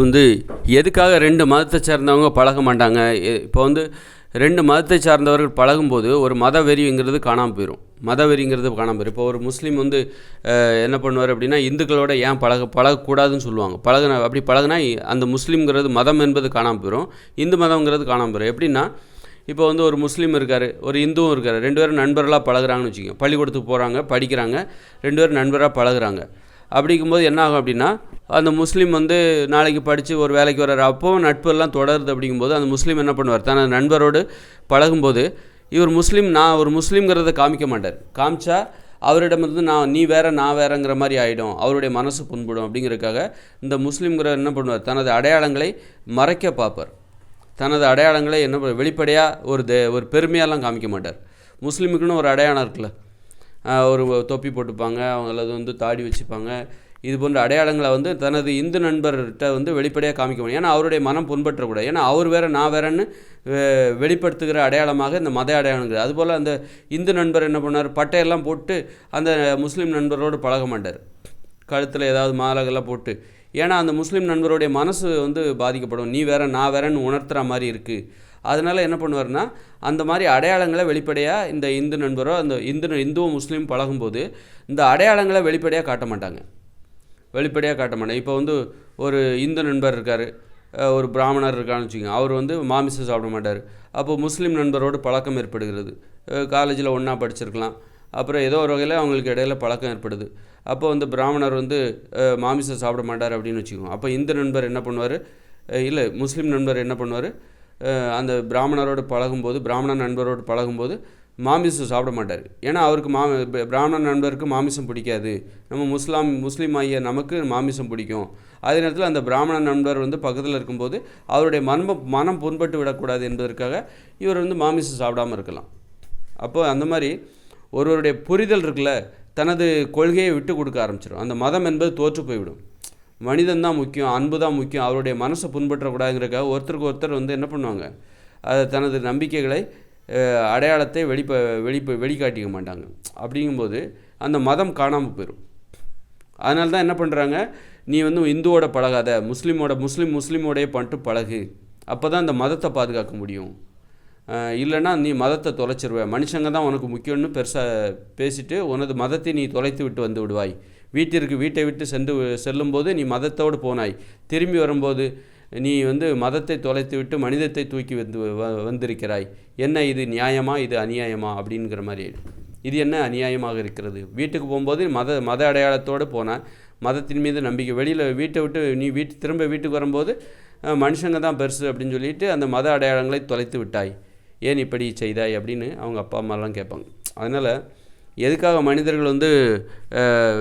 வந்து எதுக்காக ரெண்டு மதத்தை சேர்ந்தவங்க பழக மாட்டாங்க? எ- இப்போ வந்து ரெண்டு மதத்தை சார்ந்தவர்கள் பழகும்போது ஒரு மத வெறிங்கிறது காணாமல் போயிடும் மத வெறிங்கிறது காணாமல் போயிடும் இப்போ ஒரு முஸ்லீம் வந்து என்ன பண்ணுவார் அப்படின்னா இந்துக்களோட ஏன் பழக பழகக்கூடாதுன்னு சொல்லுவாங்க. பழகின அப்படி பழகுனா அந்த முஸ்லீம்ங்கிறது மதம் என்பது காணாமல் போயிடும் இந்து மதம்ங்கிறது காணாமல் போயிடும் எப்படின்னா இப்போ வந்து ஒரு முஸ்லீம் இருக்கார் ஒரு இந்துவும் இருக்கார். ரெண்டு பேரும் நண்பர்களாக பழகுறாங்கன்னு வச்சுக்கோங்க. பள்ளிக்கூடத்துக்கு போகிறாங்க படிக்கிறாங்க ரெண்டு பேரும் நண்பராக பழகுறாங்க. அப்படிங்கும்போது என்ன ஆகும் அப்படின்னா அந்த முஸ்லீம் வந்து நாளைக்கு படித்து ஒரு வேலைக்கு வர்றாரு. அப்போவும் நட்பு எல்லாம் தொடருது அப்படிங்கும்போது அந்த முஸ்லீம் என்ன பண்ணுவார்? தனது நண்பரோடு பழகும்போது இவர் முஸ்லீம் நான் ஒரு முஸ்லீம்ங்கிறத காமிக்க மாட்டார். காமிச்சா அவரிடமிருந்து நான் நீ வேற நான் வேறங்கிற மாதிரி ஆகிடும் அவருடைய மனசு புண்படும். அப்படிங்கிறதுக்காக இந்த முஸ்லீம்ங்கிற என்ன பண்ணுவார்? தனது அடையாளங்களை மறைக்க பார்ப்பார். தனது அடையாளங்களை என்ன பண்ண- வெளிப்படையாக ஒரு தே ஒரு பெருமையாலாம் காமிக்க மாட்டார். முஸ்லீமுக்குன்னு ஒரு அடையாளம் இருக்குல்ல. ஒரு தொப்பி போட்டுப்பாங்க. அவங்களது வந்து தாடி வச்சுப்பாங்க. இது போன்ற அடையாளங்களை வந்து தனது இந்து நண்பர்கிட்ட வந்து வெளிப்படையாக காமிக்க முடியும். ஏன்னா அவருடைய மனம் புண்பற்றக்கூடாது. ஏன்னா அவர் வேற நான் வேறன்னு வெளிப்படுத்துகிற அடையாளமாக இந்த மத அடையாளங்கள். அதுபோல் அந்த இந்து நண்பர் என்ன பண்ணார் பட்டையெல்லாம் போட்டு அந்த முஸ்லீம் நண்பரோடு பழக மாட்டார். கழுத்தில் ஏதாவது மாலகெல்லாம் போட்டு. ஏன்னா அந்த முஸ்லீம் நண்பருடைய மனசு வந்து பாதிக்கப்படும். நீ வேற நான் வேறன்னு உணர்த்துற மாதிரி இருக்குது அதனால் என்ன பண்ணுவார்னா அந்த மாதிரி அடையாளங்களை வெளிப்படையாக இந்த இந்து நண்பரோ அந்த இந்து இந்துவும் முஸ்லீம் பழகும்போது இந்த அடையாளங்களை வெளிப்படையாக காட்ட மாட்டாங்க. வெளிப்படையாக காட்ட மாட்டேன். இப்போ வந்து ஒரு இந்து நண்பர் இருக்கார் ஒரு பிராமணர் இருக்கான்னு வச்சுக்கோங்க அவர் வந்து மாமிசம் சாப்பிட மாட்டார். அப்போது முஸ்லீம் நண்பரோடு பழக்கம் ஏற்படுகிறது. காலேஜில் ஒன்றா படிச்சிருக்கலாம். அப்புறம் ஏதோ ஒரு வகையில் அவங்களுக்கு இடையில பழக்கம் ஏற்படுது. அப்போ வந்து பிராமணர் வந்து மாமிசம் சாப்பிட மாட்டார் அப்படின்னு வச்சுக்கோங்க. அப்போ இந்து நண்பர் என்ன பண்ணுவார்? இல்லை முஸ்லீம் நண்பர் என்ன பண்ணுவார்? அந்த பிராமணரோடு பழகும்போது பிராமண நண்பரோடு பழகும்போது மாமிசம் சாப்பிட மாட்டார். ஏன்னா அவருக்கு மா பிராமண நண்பருக்கு மாமிசம் பிடிக்காது. நம்ம முஸ்லாம் முஸ்லீம் ஆகிய நமக்கு மாமிசம் பிடிக்கும். அதே நேரத்தில் அந்த பிராமண நண்பர் வந்து பக்கத்தில் இருக்கும்போது அவருடைய மனம் மனம் புண்பட்டு விடக்கூடாது என்பதற்காக இவர் வந்து மாமிசம் சாப்பிடாம இருக்கலாம். அப்போ அந்த மாதிரி ஒருவருடைய புரிதல் இருக்குல்ல தனது கொள்கையை விட்டு கொடுக்க ஆரம்பிச்சிடும் அந்த மதம் என்பது தோற்று போய்விடும். மனிதன் தான் முக்கியம் அன்பு தான் முக்கியம். அவருடைய மனசை புண்பற்றக்கூடாதுங்கிறக்காக ஒருத்தருக்கு ஒருத்தர் வந்து என்ன பண்ணுவாங்க அது தனது நம்பிக்கைகளை அடையாளத்தை வெளிப்ப வெளிப்ப வெளிக்காட்டிக்க மாட்டாங்க. அப்படிங்கும்போது அந்த மதம் காணாமல் போயிடும் அதனால தான் என்ன பண்ணுறாங்க நீ வந்து இந்துவோட பழகாத முஸ்லீமோட முஸ்லீம் முஸ்லீமோடைய பண்ணிட்டு பழகு. அப்போ தான் அந்த மதத்தை பாதுகாக்க முடியும். இல்லைன்னா நீ மதத்தை தொலைச்சிருவ. மனுஷங்க தான் உனக்கு முக்கியம்னு பெருசாக பேசிட்டு உனது மதத்தை நீ தொலைத்து விட்டு வந்து விடுவாய். வீட்டிற்கு வீட்டை விட்டு சென்று செல்லும்போது நீ மதத்தோடு போனாய். திரும்பி வரும்போது நீ வந்து மதத்தை தொலைத்து விட்டு மனிதத்தை தூக்கி வந்து வ- வந்திருக்கிறாய். என்ன இது நியாயமா? இது அநியாயமா? அப்படிங்கிற மாதிரி. இது என்ன அநியாயமாக இருக்கிறது? வீட்டுக்கு போகும்போது மத மத அடையாளத்தோடு போனால் மதத்தின் மீது நம்பிக்கை. வெளியில் வீட்டை விட்டு நீ வீட்டு திரும்ப வீட்டுக்கு வரும்போது மனுஷங்க தான் பெருசு அப்படின்னு சொல்லிட்டு அந்த மத அடையாளங்களை தொலைத்து விட்டாய். ஏன் இப்படி செய்தாய்? அப்படின்னு அவங்க அப்பா அம்மாலாம் கேட்பாங்க. அதனால் எதுக்காக மனிதர்கள் வந்து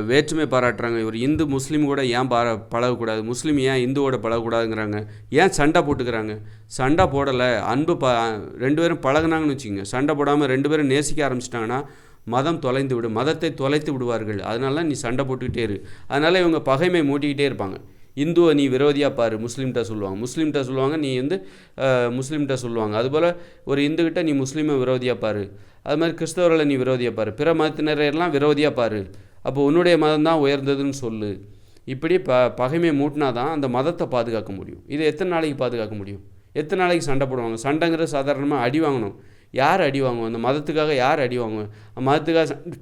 வேற்றுமை பாராட்டுறாங்க? ஒரு இந்து முஸ்லீம் கூட ஏன் பார பழகக்கூடாது? முஸ்லீம் ஏன் இந்துவோட பழகக்கூடாதுங்கிறாங்க. ஏன் சண்டை போட்டுக்கிறாங்க? சண்டை போடலை. அன்பு ப ரெண்டு பேரும் பழகுனாங்கன்னு வச்சுக்கோங்க. சண்டை போடாமல் ரெண்டு பேரும் நேசிக்க ஆரம்பிச்சிட்டாங்கன்னா மதம் தொலைந்து விடும். மதத்தை தொலைத்து விடுவார்கள். அதனால நீ சண்டை போட்டுக்கிட்டே இரு. அதனால் இவங்க பகைமை மூட்டிக்கிட்டே இருப்பாங்க. இந்துவை நீ விரோதியாக பாரு முஸ்லீம்கிட்ட சொல்லுவாங்க. முஸ்லீம்கிட்ட சொல்லுவாங்க நீ வந்து முஸ்லீம்கிட்ட சொல்லுவாங்க. அதுபோல் ஒரு இந்துக்கிட்ட நீ முஸ்லீமை விரோதியாக பாரு. அது மாதிரி கிறிஸ்தவர்களை நீ விரோதியாக பாரு. பிற மதத்தினரையெல்லாம் விரோதியாக பாரு. அப்போ உன்னுடைய மதம் தான் உயர்ந்ததுன்னு சொல்லு. இப்படி ப பகைமை மூட்டினா தான் அந்த மதத்தை பாதுகாக்க முடியும். இதை எத்தனை நாளைக்கு பாதுகாக்க முடியும்? எத்தனை நாளைக்கு சண்டை போடுவாங்க? சண்டைங்கிறது சாதாரணமாக அடி வாங்கணும். யார் அடி வாங்குவோம்? அந்த மதத்துக்காக யார் அடி வாங்குவோம்? மதத்துக்காக சண்டை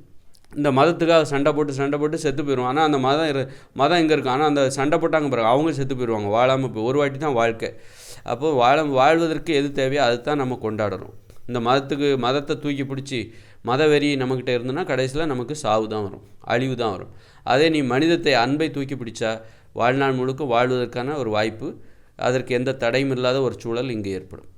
இந்த மதத்துக்காக சண்டை போட்டு சண்டை போட்டு செத்து போயிடுவோம் ஆனால் அந்த மதம் இரு மதம் எங்கே இருக்கும் ஆனால் அந்த சண்டை போட்டாங்க பிறகு அவங்க செத்து போயிடுவாங்க. வாழாமல் போய் ஒரு வாட்டி தான் வாழ்க்கை. அப்போது வாழ வாழ்வதற்கு எது தேவையோ அது தான் நம்ம கொண்டாடுறோம். இந்த மதத்துக்கு மதத்தை தூக்கி பிடிச்சி மதவெறி நம்மக்கிட்ட இருந்ததுன்னா கடைசியில் நமக்கு சாவு தான் வரும் அழிவு தான் வரும். அதே நீ மனிதத்தை அன்பை தூக்கி பிடிச்சா வாழ்நாள் முழுக்க வாழ்வதற்கான ஒரு வாய்ப்பு அதற்கு எந்த தடையும் இல்லாத ஒரு சூழல் இங்கே ஏற்படும்.